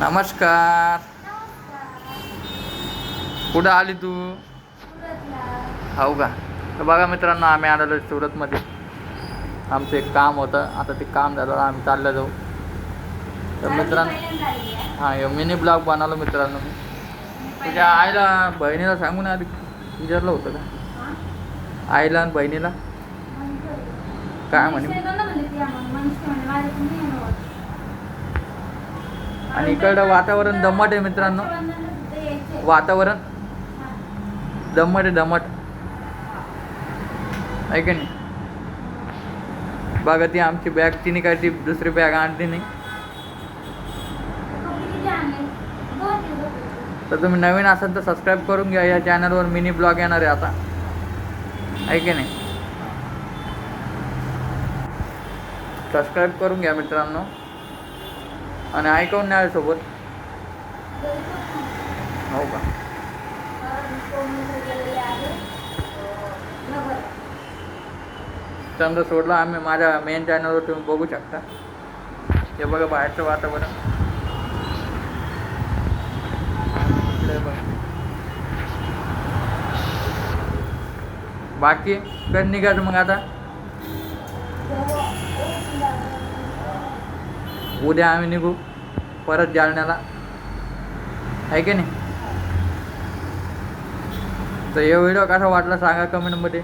नमस्कार. कुठं आली तू? हो का? तर बघा मित्रांनो आम्ही आलेलो सुरतमध्ये. आमचं एक काम होतं. आता ते काम झालं आम्ही चाललं जाऊ. तर मित्रांनो हां हे मिनी ब्लॉग बनवलं मित्रांनो मी. तुझ्या आईला बहिणीला सांगून आधी. विचारलं होतं का? आईला आणि बहिणीला. काय म्हणे? आणि इकडं वातावरण दमट आहे मित्रांनो. वातावरण दमट आहे दमट. आहे नाही? बघा ती आमची बॅग तिने काय ती दुसरी बॅग आणली नाही. तर तुम्ही नवीन असाल तर सबस्क्राईब करून घ्या या चॅनलवर मिनी ब्लॉग येणार आहे आता. आहे की नाही? सबस्क्राईब करून घ्या मित्रांनो. आणि ऐकून नाही सोबत हो का? समजा सोडलं आम्ही माझ्या मेन चॅनलवर तुम्ही बघू शकता. हे बघा बाहेरचं वातावरण. बाकी? कधी निघायचं मग आता? उद्या आम्ही निघू परत जालन्याला. आहे की नाही? तर हे व्हिडिओ कसा वाटला सांगा कमेंटमध्ये